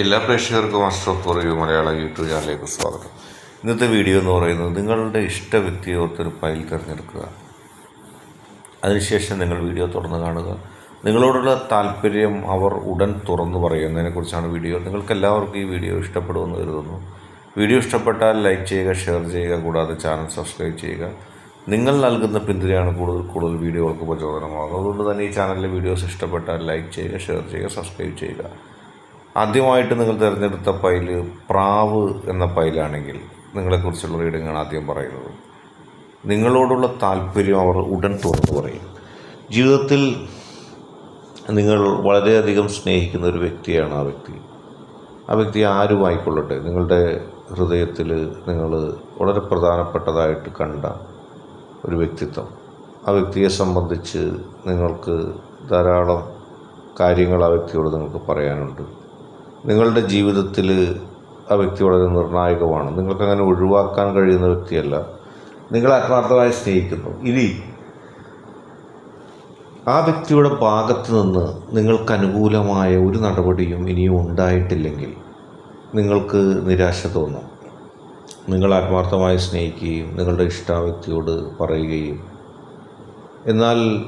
എല്ലാ പ്രേക്ഷകർക്കും master for you Malayala YouTube ചാനലിലേക്ക് സ്വാഗതം. ഇന്നത്തെ വീഡിയോ എന്ന് പറയുന്നത് നിങ്ങളുടെ ഇഷ്ട വ്യക്തിയെ ഓർത്തൊരു ഫയൽ തിരഞ്ഞെടുക്കുക. അതിനുശേഷം നിങ്ങൾ വീഡിയോ തുറന്ന് കാണുക. നിങ്ങളോടുള്ള താല്പര്യം അവർ ഉടൻ തുറന്നു പറയുന്നതിനെക്കുറിച്ചാണ് വീഡിയോ. നിങ്ങൾക്ക് എല്ലാവർക്കും ഈ വീഡിയോ ഇഷ്ടപ്പെടുമെന്ന് കരുതുന്നു. വീഡിയോ ഇഷ്ടപ്പെട്ടാൽ ലൈക്ക് ചെയ്യുക ഷെയർ ചെയ്യുക കൂടാതെ ചാനൽ സബ്സ്ക്രൈബ് ചെയ്യുക. നിങ്ങൾ നൽകുന്ന പിന്തുണയാണ് കൂടുതൽ കൂടുതൽ വീഡിയോകൾക്ക് പ്രചോദനമാകുന്നത്. അതുകൊണ്ട് തന്നെ ഈ ചാനലിലെ വീഡിയോസ് ഇഷ്ടപ്പെട്ടാൽ ലൈക്ക് ചെയ്യുക ഷെയർ ചെയ്യുക സബ്സ്ക്രൈബ് ചെയ്യുക. ആദ്യമായിട്ട് നിങ്ങൾ തിരഞ്ഞെടുത്ത ഫയൽ പ്രാവ് എന്ന ഫയലാണെങ്കിൽ നിങ്ങളെക്കുറിച്ചുള്ള റീഡിങ്ങാണ് ആദ്യം പറയുന്നത്. നിങ്ങളോടുള്ള താല്പര്യം അവർ ഉടൻ തുറന്നു പറയും. ജീവിതത്തിൽ നിങ്ങൾ വളരെയധികം സ്നേഹിക്കുന്ന ഒരു വ്യക്തിയാണ് ആ വ്യക്തി. ആ വ്യക്തി ആരുമായിക്കൊള്ളട്ടെ? നിങ്ങളുടെ ഹൃദയത്തിൽ നിങ്ങൾ വളരെ പ്രധാനപ്പെട്ടതായിട്ട് കണ്ട ഒരു വ്യക്തിത്വം. ആ വ്യക്തിയെ സംബന്ധിച്ച് നിങ്ങൾക്ക് ധാരാളം കാര്യങ്ങൾ ആ വ്യക്തിയോട് നിങ്ങൾക്ക് പറയാനുണ്ട്. നിങ്ങളുടെ ജീവിതത്തിൽ ആ വ്യക്തി വളരെ നിർണായകമാണ്. നിങ്ങൾക്കങ്ങനെ ഒഴിവാക്കാൻ കഴിയുന്ന വ്യക്തിയല്ല. നിങ്ങൾ ആത്മാർത്ഥമായി സ്നേഹിക്കുന്നു. ഇനി ആ വ്യക്തിയുടെ ഭാഗത്ത് നിന്ന് നിങ്ങൾക്ക് അനുകൂലമായ ഒരു നടപടിയും ഇനിയും ഉണ്ടായിട്ടില്ലെങ്കിൽ നിങ്ങൾക്ക് നിരാശ തോന്നും. നിങ്ങൾ ആത്മാർത്ഥമായി സ്നേഹിക്കുകയും നിങ്ങളുടെ ഇഷ്ട വ്യക്തിയോട് പറയുകയും. എന്നാൽ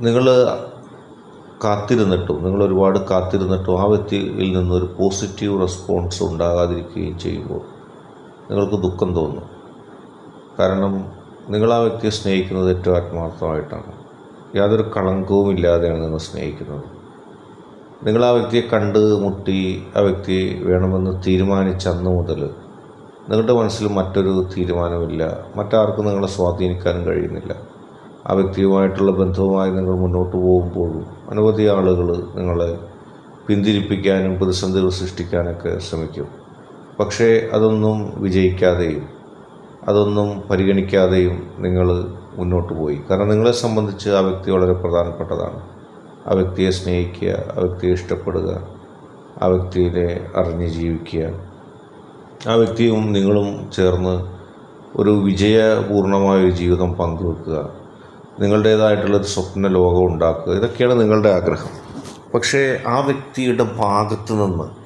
നിങ്ങൾ കാത്തിരുന്നിട്ടും നിങ്ങൾ ഒരുപാട് കാത്തിരുന്നിട്ടും ആ വ്യക്തിയിൽ നിന്നൊരു പോസിറ്റീവ് റെസ്പോൺസ് ഉണ്ടാകാതിരിക്കുകയും ചെയ്യുമ്പോൾ നിങ്ങൾക്ക് ദുഃഖം തോന്നും. കാരണം നിങ്ങൾ ആ വ്യക്തിയെ സ്നേഹിക്കുന്നത് ഏറ്റവും ആത്മാർത്ഥമായിട്ടാണ്. യാതൊരു കളങ്കവും ഇല്ലാതെയാണ് നിങ്ങൾ സ്നേഹിക്കുന്നത്. നിങ്ങൾ ആ വ്യക്തിയെ കണ്ട് മുട്ടി ആ വ്യക്തി വേണമെന്ന് തീരുമാനിച്ച അന്ന് മുതൽ നിങ്ങളുടെ മനസ്സിൽ മറ്റൊരു തീരുമാനമില്ല. മറ്റാർക്കും നിങ്ങളെ സ്വാധീനിക്കാനും കഴിയുന്നില്ല. ആ വ്യക്തിയുമായിട്ടുള്ള ബന്ധവുമായി നിങ്ങൾ മുന്നോട്ട് പോകുമ്പോഴും അനവധി ആളുകൾ നിങ്ങളെ പിന്തിരിപ്പിക്കാനും പ്രതിസന്ധികൾ സൃഷ്ടിക്കാനൊക്കെ ശ്രമിക്കും. പക്ഷേ അതൊന്നും വിജയിക്കാതെയും അതൊന്നും പരിഗണിക്കാതെയും നിങ്ങൾ മുന്നോട്ട് പോയി. കാരണം നിങ്ങളെ സംബന്ധിച്ച് ആ വ്യക്തി വളരെ പ്രധാനപ്പെട്ടതാണ്. ആ വ്യക്തിയെ സ്നേഹിക്കുക ആ വ്യക്തിയെ ഇഷ്ടപ്പെടുക ആ വ്യക്തിയെ അറിഞ്ഞ് ജീവിക്കുക. ആ വ്യക്തിയും നിങ്ങളും ചേർന്ന് ഒരു വിജയപൂർണമായ ഒരു ജീവിതം പങ്കുവെക്കുക. നിങ്ങളുടേതായിട്ടുള്ളൊരു സ്വപ്ന ലോകം ഉണ്ടാക്കുക. ഇതൊക്കെയാണ് നിങ്ങളുടെ ആഗ്രഹം. പക്ഷേ ആ വ്യക്തിയുടെ ഭാഗത്ത് നിന്ന്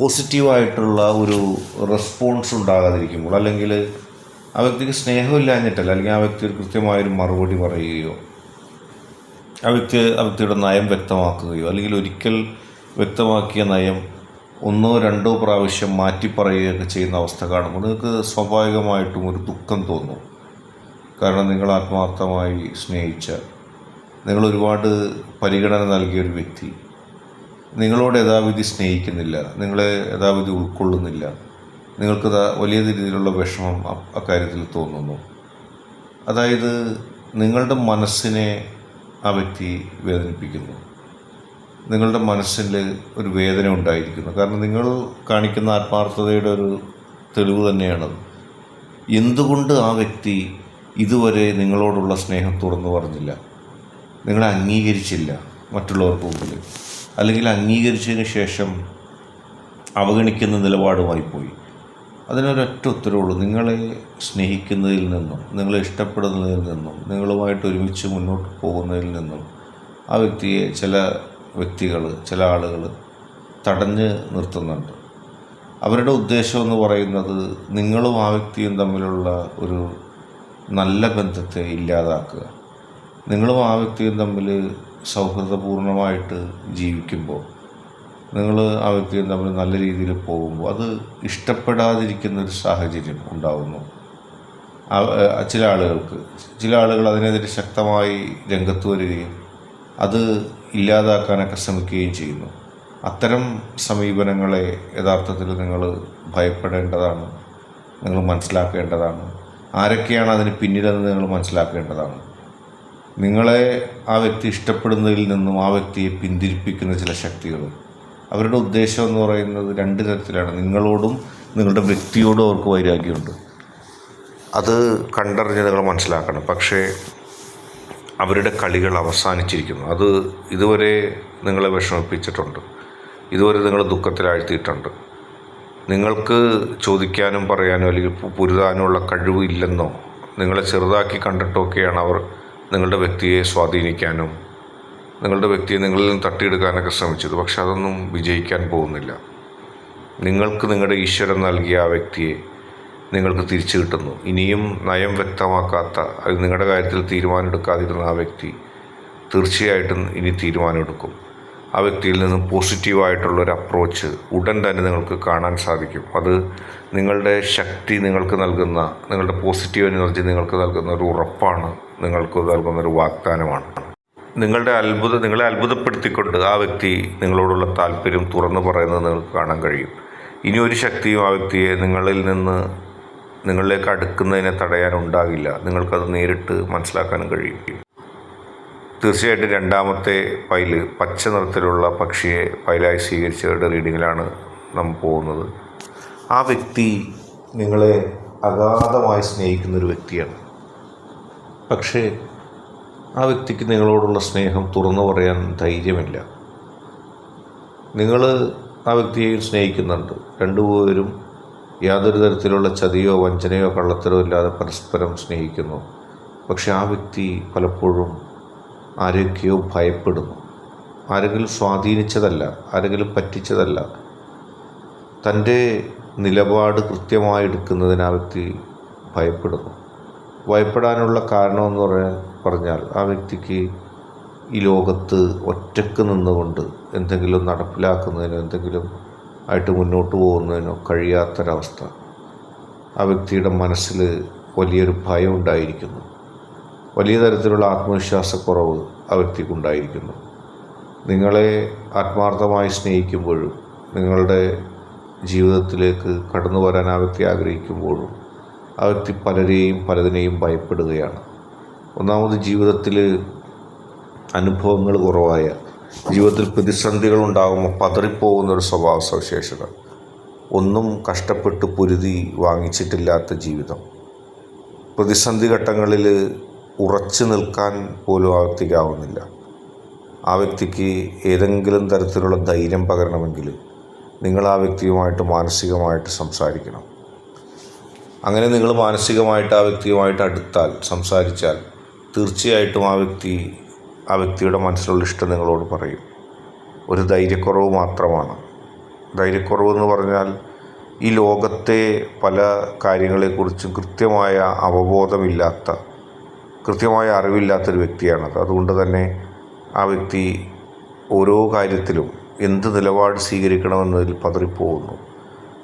പോസിറ്റീവായിട്ടുള്ള ഒരു റെസ്പോൺസ് ഉണ്ടാകാതിരിക്കുമ്പോൾ അല്ലെങ്കിൽ ആ വ്യക്തിക്ക് സ്നേഹമില്ലാഞ്ഞിട്ടല്ല അല്ലെങ്കിൽ ആ വ്യക്തി കൃത്യമായൊരു മറുപടി പറയുകയോ ആ വ്യക്തി ആ വ്യക്തിയുടെ നയം വ്യക്തമാക്കുകയോ അല്ലെങ്കിൽ ഒരിക്കൽ വ്യക്തമാക്കിയ നയം ഒന്നോ രണ്ടോ പ്രാവശ്യം മാറ്റി പറയുകയൊക്കെ ചെയ്യുന്ന അവസ്ഥ കാണുമ്പോൾ നിങ്ങൾക്ക് സ്വാഭാവികമായിട്ടും ഒരു ദുഃഖം തോന്നും. കാരണം നിങ്ങൾ ആത്മാർത്ഥമായി സ്നേഹിച്ച നിങ്ങൾ ഒരുപാട് പരിഗണന നൽകിയ ഒരു വ്യക്തി. നിങ്ങളോട് യഥാവിധി സ്നേഹിക്കുന്നില്ല നിങ്ങളെ യഥാവിധി ഉൾക്കൊള്ളുന്നില്ല. നിങ്ങൾക്ക് വലിയ രീതിയിലുള്ള വിഷമം അക്കാര്യത്തിൽ തോന്നുന്നു. അതായത് നിങ്ങളുടെ മനസ്സിനെ ആ വ്യക്തി വേദനിപ്പിക്കുന്നു. നിങ്ങളുടെ മനസ്സിൽ ഒരു വേദന ഉണ്ടായിരിക്കുന്നു. കാരണം നിങ്ങൾ കാണിക്കുന്ന ആത്മാർത്ഥതയുടെ ഒരു തെളിവ് തന്നെയാണത് എന്തുകൊണ്ട് ആ വ്യക്തി ഇതുവരെ നിങ്ങളോടുള്ള സ്നേഹം തുറന്നു പറഞ്ഞില്ല. നിങ്ങളെ അംഗീകരിച്ചില്ല മറ്റുള്ളവർക്ക് മുമ്പിൽ. അല്ലെങ്കിൽ അംഗീകരിച്ചതിന് ശേഷം അവഗണിക്കുന്ന നിലപാടുമായി പോയി അതിനൊരൊറ്റ ഉത്തരവുള്ളൂ നിങ്ങളെ സ്നേഹിക്കുന്നതിൽ നിന്നും നിങ്ങളെ ഇഷ്ടപ്പെടുന്നതിൽ നിന്നും നിങ്ങളുമായിട്ട് ഒരുമിച്ച് മുന്നോട്ട് പോകുന്നതിൽ നിന്നും ആ വ്യക്തിയെ ചില വ്യക്തികൾ ചില ആളുകൾ തടഞ്ഞ് നിർത്തുന്നുണ്ട്. അവരുടെ ഉദ്ദേശം എന്ന് പറയുന്നത് നിങ്ങളും ആ വ്യക്തിയും തമ്മിലുള്ള ഒരു നല്ല ബന്ധത്തെ ഇല്ലാതാക്കുക. നിങ്ങളും ആ വ്യക്തിയും തമ്മിൽ സൗഹൃദപൂർണമായിട്ട് ജീവിക്കുമ്പോൾ നിങ്ങൾ ആ വ്യക്തിയും തമ്മിൽ നല്ല രീതിയിൽ പോകുമ്പോൾ അത് ഇഷ്ടപ്പെടാതിരിക്കുന്ന ഒരു സാഹചര്യം ഉണ്ടാകുന്നു ചില ആളുകൾക്ക് ചില ആളുകൾ അതിനെതിരെ ശക്തമായി രംഗത്ത് വരികയും അത് ഇല്ലാതാക്കാനൊക്കെ ശ്രമിക്കുകയും ചെയ്യുന്നു. അത്തരം സമീപനങ്ങളെ യഥാർത്ഥത്തിൽ നിങ്ങൾ ഭയപ്പെടേണ്ടതാണ് നിങ്ങൾ മനസ്സിലാക്കേണ്ടതാണ്. ആരൊക്കെയാണ് അതിന് പിന്നിലെന്ന് നിങ്ങൾ മനസ്സിലാക്കേണ്ടതാണ്. നിങ്ങളെ ആ വ്യക്തി ഇഷ്ടപ്പെടുന്നതിൽ നിന്നും ആ വ്യക്തിയെ പിന്തിരിപ്പിക്കുന്ന ചില ശക്തികൾ. അവരുടെ ഉദ്ദേശം എന്ന് പറയുന്നത് രണ്ട് തരത്തിലാണ്. നിങ്ങളോടും നിങ്ങളുടെ വ്യക്തിയോടും അവർക്ക് വൈരാഗ്യമുണ്ട്. അത് കണ്ടറിഞ്ഞ് നിങ്ങൾ മനസ്സിലാക്കണം. പക്ഷേ അവരുടെ കളികൾ അവസാനിച്ചിരിക്കുന്നു. അത് ഇതുവരെ നിങ്ങളെ വിഷമിപ്പിച്ചിട്ടുണ്ട്. ഇതുവരെ നിങ്ങൾ ദുഃഖത്തിലാഴ്ത്തിയിട്ടുണ്ട്. നിങ്ങൾക്ക് ചോദിക്കാനും പറയാനും അല്ലെങ്കിൽ പൊരുതാനുമുള്ള കഴിവ് ഇല്ലെന്നോ നിങ്ങളെ ചെറുതാക്കി കണ്ടിട്ടൊക്കെയാണ് അവർ നിങ്ങളുടെ വ്യക്തിയെ സ്വാധീനിക്കാനും നിങ്ങളുടെ വ്യക്തിയെ നിങ്ങളിൽ നിന്ന് തട്ടിയെടുക്കാനൊക്കെ ശ്രമിച്ചത്. പക്ഷെ അതൊന്നും വിജയിക്കാൻ പോകുന്നില്ല. നിങ്ങൾക്ക് നിങ്ങളുടെ ഈശ്വരൻ നൽകിയ ആ വ്യക്തിയെ നിങ്ങൾക്ക് തിരിച്ചു കിട്ടുന്നു. ഇനിയും നയം വ്യക്തമാക്കാത്ത അത് നിങ്ങളുടെ കാര്യത്തിൽ തീരുമാനമെടുക്കാതിരുന്ന ആ വ്യക്തി തീർച്ചയായിട്ടും ഇനി തീരുമാനമെടുക്കും. ആ വ്യക്തിയിൽ നിന്നും പോസിറ്റീവായിട്ടുള്ളൊരു അപ്രോച്ച് ഉടൻ തന്നെ നിങ്ങൾക്ക് കാണാൻ സാധിക്കും. അത് നിങ്ങളുടെ ശക്തി നിങ്ങൾക്ക് നൽകുന്ന നിങ്ങളുടെ പോസിറ്റീവ് എനർജി നിങ്ങൾക്ക് നൽകുന്ന ഒരു ഉറപ്പാണ് നിങ്ങൾക്ക് നൽകുന്ന ഒരു വാഗ്ദാനമാണ്. നിങ്ങളുടെ അത്ഭുത നിങ്ങളെ അത്ഭുതപ്പെടുത്തിക്കൊണ്ട് ആ വ്യക്തി നിങ്ങളോടുള്ള താല്പര്യം തുറന്നു പറയുന്നത് നിങ്ങൾക്ക് കാണാൻ കഴിയും. ഇനി ഒരു ശക്തിയും ആ വ്യക്തിയെ നിങ്ങളിൽ നിന്ന് നിങ്ങളിലേക്ക് അടുക്കുന്നതിനെ തടയാനുണ്ടാകില്ല നിങ്ങൾക്കത് നേരിട്ട് മനസ്സിലാക്കാനും കഴിയും. തീർച്ചയായിട്ടും രണ്ടാമത്തെ പൈൽ പച്ച നിറത്തിലുള്ള പക്ഷിയെ പൈലായി സ്വീകരിച്ചവരുടെ റീഡിങ്ങിലാണ് നാം പോകുന്നത്. ആ വ്യക്തി നിങ്ങളെ അഗാധമായി സ്നേഹിക്കുന്നൊരു വ്യക്തിയാണ്. പക്ഷേ ആ വ്യക്തിക്ക് നിങ്ങളോടുള്ള സ്നേഹം തുറന്നു പറയാൻ ധൈര്യമില്ല. നിങ്ങൾ ആ വ്യക്തിയെ സ്നേഹിക്കുന്നുണ്ട്. രണ്ടുപേരും യാതൊരു തരത്തിലുള്ള ചതിയോ വഞ്ചനയോ കള്ളത്തരോ ഇല്ലാതെ പരസ്പരം സ്നേഹിക്കുന്നു. പക്ഷെ ആ വ്യക്തി പലപ്പോഴും ആരൊക്കെയോ ഭയപ്പെടുന്നു. ആരെങ്കിലും സ്വാധീനിച്ചതല്ല ആരെങ്കിലും പറ്റിച്ചതല്ല. തന്റെ നിലപാട് കൃത്യമായി എടുക്കുന്നതിന് വ്യക്തി ഭയപ്പെടുന്നു. ഭയപ്പെടാനുള്ള കാരണമെന്ന് പറയാൻ പറഞ്ഞാൽ ആ വ്യക്തിക്ക് ഈ ലോകത്ത് ഒറ്റയ്ക്ക് നിന്നുകൊണ്ട് എന്തെങ്കിലും നടപ്പിലാക്കുന്നതിനോ എന്തെങ്കിലും ആയിട്ട് മുന്നോട്ട് പോകുന്നതിനോ കഴിയാത്തൊരവസ്ഥ. ആ വ്യക്തിയുടെ മനസ്സിൽ വലിയൊരു ഭയം ഉണ്ടായിരിക്കുന്നു. വലിയ തരത്തിലുള്ള ആത്മവിശ്വാസക്കുറവ് ആ വ്യക്തിക്കുണ്ടായിരിക്കുന്നു. നിങ്ങളെ ആത്മാർത്ഥമായി സ്നേഹിക്കുമ്പോഴും നിങ്ങളുടെ ജീവിതത്തിലേക്ക് കടന്നു വരാൻ ആ വ്യക്തി ആഗ്രഹിക്കുമ്പോഴും ആ വ്യക്തി പലരെയും പലതിനെയും ഭയപ്പെടുകയാണ്. ഒന്നാമത് ജീവിതത്തിൽ അനുഭവങ്ങൾ കുറവായ ജീവിതത്തിൽ പ്രതിസന്ധികൾ ഉണ്ടാകുമ്പോൾ പതറിപ്പോകുന്ന ഒരു സ്വഭാവ സവിശേഷത. ഒന്നും കഷ്ടപ്പെട്ട് പൊരുതി വാങ്ങിച്ചിട്ടില്ലാത്ത ജീവിതം. പ്രതിസന്ധി ഘട്ടങ്ങളിൽ ഉറച്ചു നിൽക്കാൻ പോലും ആ വ്യക്തിക്കാവുന്നില്ല. ആ വ്യക്തിക്ക് ഏതെങ്കിലും തരത്തിലുള്ള ധൈര്യം പകരണമെങ്കിൽ നിങ്ങൾ ആ വ്യക്തിയുമായിട്ട് മാനസികമായിട്ട് സംസാരിക്കണം. അങ്ങനെ നിങ്ങൾ മാനസികമായിട്ട് ആ വ്യക്തിയുമായിട്ട് അടുത്താൽ സംസാരിച്ചാൽ തീർച്ചയായിട്ടും ആ വ്യക്തി ആ വ്യക്തിയുടെ മനസ്സിലുള്ള ഇഷ്ടം നിങ്ങളോട് പറയും. ഒരു ധൈര്യക്കുറവ് മാത്രമാണ്. ധൈര്യക്കുറവ് എന്ന് പറഞ്ഞാൽ ഈ ലോകത്തെ പല കാര്യങ്ങളെക്കുറിച്ചും കൃത്യമായ അവബോധമില്ലാത്ത കൃത്യമായ അറിവില്ലാത്തൊരു വ്യക്തിയാണത്. അതുകൊണ്ട് തന്നെ ആ വ്യക്തി ഓരോ കാര്യത്തിലും എന്ത് നിലപാട് സ്വീകരിക്കണമെന്നതിൽ പതറിപ്പോകുന്നു.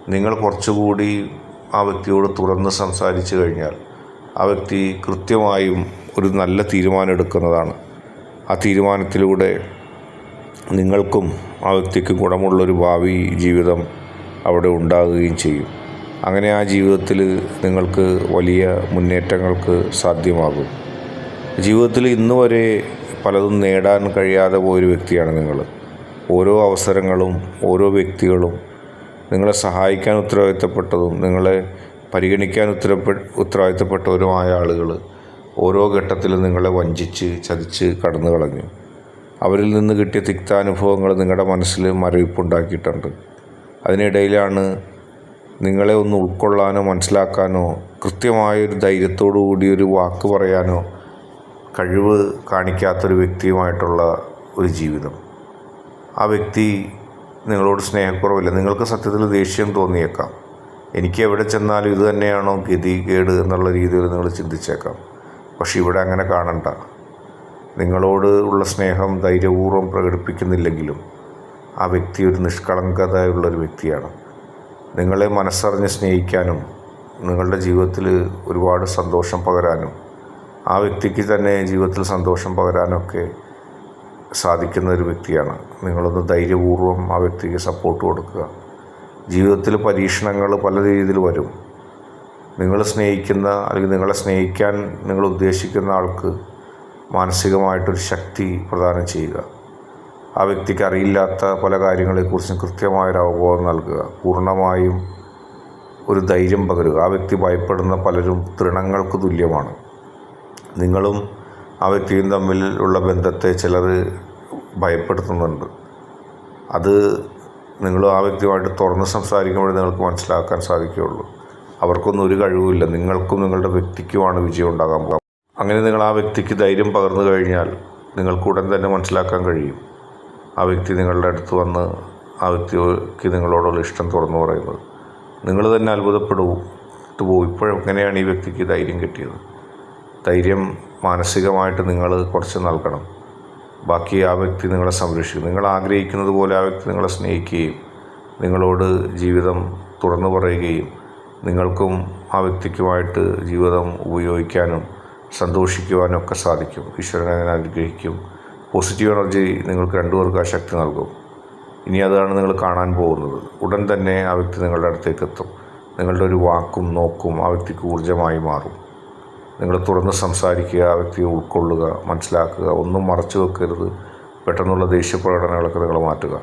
നിങ്ങൾ കുറച്ചുകൂടി ആ വ്യക്തിയോട് തുറന്ന് സംസാരിച്ചു കഴിഞ്ഞാൽ ആ വ്യക്തി കൃത്യമായും ഒരു നല്ല തീരുമാനം എടുക്കുന്നതാണ് ആ തീരുമാനത്തിലൂടെ നിങ്ങൾക്കും ആ വ്യക്തിക്കും ഗുണമുള്ളൊരു ഭാവി ജീവിതം അവിടെ ഉണ്ടാകുകയും ചെയ്യും. അങ്ങനെ ആ ജീവിതത്തിൽ നിങ്ങൾക്ക് വലിയ മുന്നേറ്റങ്ങൾക്ക് സാധ്യമാകും. ജീവിതത്തിൽ ഇന്ന് വരെ പലതും നേടാൻ കഴിയാതെ പോയൊരു വ്യക്തിയാണ് നിങ്ങൾ. ഓരോ അവസരങ്ങളും ഓരോ വ്യക്തികളും നിങ്ങളെ സഹായിക്കാൻ ഉത്തരവാദിത്തപ്പെട്ടതും നിങ്ങളെ പരിഗണിക്കാൻ ഉത്തരപ്പെ ഉത്തരവാദിത്തപ്പെട്ടവരുമായ ആളുകൾ ഓരോ ഘട്ടത്തിലും നിങ്ങളെ വഞ്ചിച്ച് ചതിച്ച് കടന്നു കളഞ്ഞു. അവരിൽ നിന്ന് കിട്ടിയ തിക്താനുഭവങ്ങൾ നിങ്ങളുടെ മനസ്സിൽ മരവിപ്പുണ്ടാക്കിയിട്ടുണ്ട്. അതിനിടയിലാണ് നിങ്ങളെ ഒന്ന് ഉൾക്കൊള്ളാനോ മനസ്സിലാക്കാനോ കൃത്യമായൊരു ധൈര്യത്തോടു കൂടി ഒരു വാക്ക് പറയാനോ കഴിവ് കാണിക്കാത്തൊരു വ്യക്തിയുമായിട്ടുള്ള ഒരു ജീവിതം. ആ വ്യക്തി നിങ്ങളോട് സ്നേഹക്കുറവില്ല. നിങ്ങൾക്ക് സത്യത്തിൽ ദേഷ്യം തോന്നിയേക്കാം. എനിക്ക് എവിടെ ചെന്നാലും ഇത് തന്നെയാണോ ഗതികേട് എന്നുള്ള രീതിയിൽ നിങ്ങൾ ചിന്തിച്ചേക്കാം. പക്ഷെ ഇവിടെ അങ്ങനെ കാണണ്ട. നിങ്ങളോട് ഉള്ള സ്നേഹം ധൈര്യപൂർവം പ്രകടിപ്പിക്കുന്നില്ലെങ്കിലും ആ വ്യക്തി ഒരു നിഷ്കളങ്കതയുള്ളൊരു വ്യക്തിയാണ്. നിങ്ങളെ മനസ്സറിഞ്ഞ് സ്നേഹിക്കാനും നിങ്ങളുടെ ജീവിതത്തിൽ ഒരുപാട് സന്തോഷം പകരാനും ആ വ്യക്തിക്ക് തന്നെ ജീവിതത്തിൽ സന്തോഷം പകരാനൊക്കെ സാധിക്കുന്ന ഒരു വ്യക്തിയാണ്. നിങ്ങളൊന്ന് ധൈര്യപൂർവം ആ വ്യക്തിക്ക് സപ്പോർട്ട് കൊടുക്കുക. ജീവിതത്തിൽ പരീക്ഷണങ്ങൾ പല രീതിയിൽ വരും. നിങ്ങൾ സ്നേഹിക്കുന്ന അല്ലെങ്കിൽ നിങ്ങളെ സ്നേഹിക്കാൻ നിങ്ങൾ ഉദ്ദേശിക്കുന്ന ആൾക്ക് മാനസികമായിട്ടൊരു ശക്തി പ്രദാനം ചെയ്യുക. ആ വ്യക്തിക്ക് അറിയില്ലാത്ത പല കാര്യങ്ങളെക്കുറിച്ചും കൃത്യമായൊരു അവബോധം നൽകുക. പൂർണമായും ഒരു ധൈര്യം പകരുക. ആ വ്യക്തി ഭയപ്പെടുന്ന പലരും തൃണങ്ങൾക്ക് തുല്യമാണ്. നിങ്ങളും ആ വ്യക്തിയും തമ്മിലുള്ള ബന്ധത്തെ ചിലർ ഭയപ്പെടുത്തുന്നുണ്ട്. അത് നിങ്ങൾ ആ വ്യക്തിയുമായിട്ട് തുറന്ന് സംസാരിക്കുമ്പോഴേ നിങ്ങൾക്ക് മനസ്സിലാക്കാൻ സാധിക്കുകയുള്ളൂ. അവർക്കൊന്നും ഒരു കഴിവുമില്ല. നിങ്ങൾക്കും നിങ്ങളുടെ വ്യക്തിക്കുമാണ് വിജയം ഉണ്ടാകാൻ പോകുന്നത്. അങ്ങനെ നിങ്ങൾ ആ വ്യക്തിക്ക് ധൈര്യം പകർന്നു കഴിഞ്ഞാൽ നിങ്ങൾക്ക് ഉടൻ തന്നെ മനസ്സിലാക്കാൻ കഴിയും. ആ വ്യക്തി നിങ്ങളുടെ അടുത്ത് വന്ന് ആ വ്യക്തിക്ക് നിങ്ങളോടുള്ള ഇഷ്ടം തുറന്നു പറയുന്നത്. നിങ്ങൾ തന്നെ അത്ഭുതപ്പെടുവോ പോകും ഇപ്പോഴെങ്ങനെയാണ് ഈ വ്യക്തിക്ക് ധൈര്യം കിട്ടിയത്. ധൈര്യം മാനസികമായിട്ട് നിങ്ങൾ കുറച്ച് നൽകണം. ബാക്കി ആ വ്യക്തി നിങ്ങളെ സംരക്ഷിക്കും. നിങ്ങൾ ആഗ്രഹിക്കുന്നത് പോലെ ആ വ്യക്തി നിങ്ങളെ സ്നേഹിക്കുകയും നിങ്ങളോട് ജീവിതം തുറന്നു പറയുകയും നിങ്ങൾക്കും ആ വ്യക്തിക്കുമായിട്ട് ജീവിതം ഉപയോഗിക്കാനും സന്തോഷിക്കുവാനും ഒക്കെ സാധിക്കും. ഈശ്വരൻ അങ്ങനെ അനുഗ്രഹിക്കും. പോസിറ്റീവ് എനർജി നിങ്ങൾക്ക് രണ്ടുപേർക്ക് ആ ശക്തി നൽകും. ഇനി അതാണ് നിങ്ങൾ കാണാൻ പോകുന്നത്. ഉടൻ തന്നെ ആ വ്യക്തി നിങ്ങളുടെ അടുത്തേക്ക് എത്തും. നിങ്ങളുടെ ഒരു വാക്കും നോക്കും ആ വ്യക്തിക്ക് ഊർജമായി മാറും. നിങ്ങൾ തുറന്ന് സംസാരിക്കുക ആ വ്യക്തിയെ ഉൾക്കൊള്ളുക മനസ്സിലാക്കുക ഒന്നും മറച്ചു വെക്കരുത്. പെട്ടെന്നുള്ള ദേഷ്യ പ്രകടനങ്ങളൊക്കെ നിങ്ങൾ മാറ്റുക.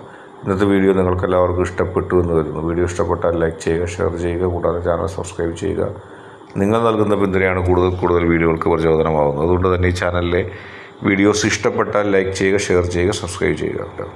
ഇന്നത്തെ വീഡിയോ നിങ്ങൾക്ക് എല്ലാവർക്കും ഇഷ്ടപ്പെട്ടു എന്ന് വരുന്നു വീഡിയോ ഇഷ്ടപ്പെട്ടാൽ ലൈക്ക് ചെയ്യുക ഷെയർ ചെയ്യുക കൂടാതെ ചാനൽ സബ്സ്ക്രൈബ് ചെയ്യുക. നിങ്ങൾ നൽകുന്ന പിന്തുണയാണ് കൂടുതൽ കൂടുതൽ വീഡിയോകൾക്ക് പ്രചോദനമാകുന്നത് അതുകൊണ്ട് തന്നെ ഈ ചാനലിലെ വീഡിയോസ് ഇഷ്ടപ്പെട്ടാൽ ലൈക്ക് ചെയ്യുക ഷെയർ ചെയ്യുക സബ്സ്ക്രൈബ് ചെയ്യുക.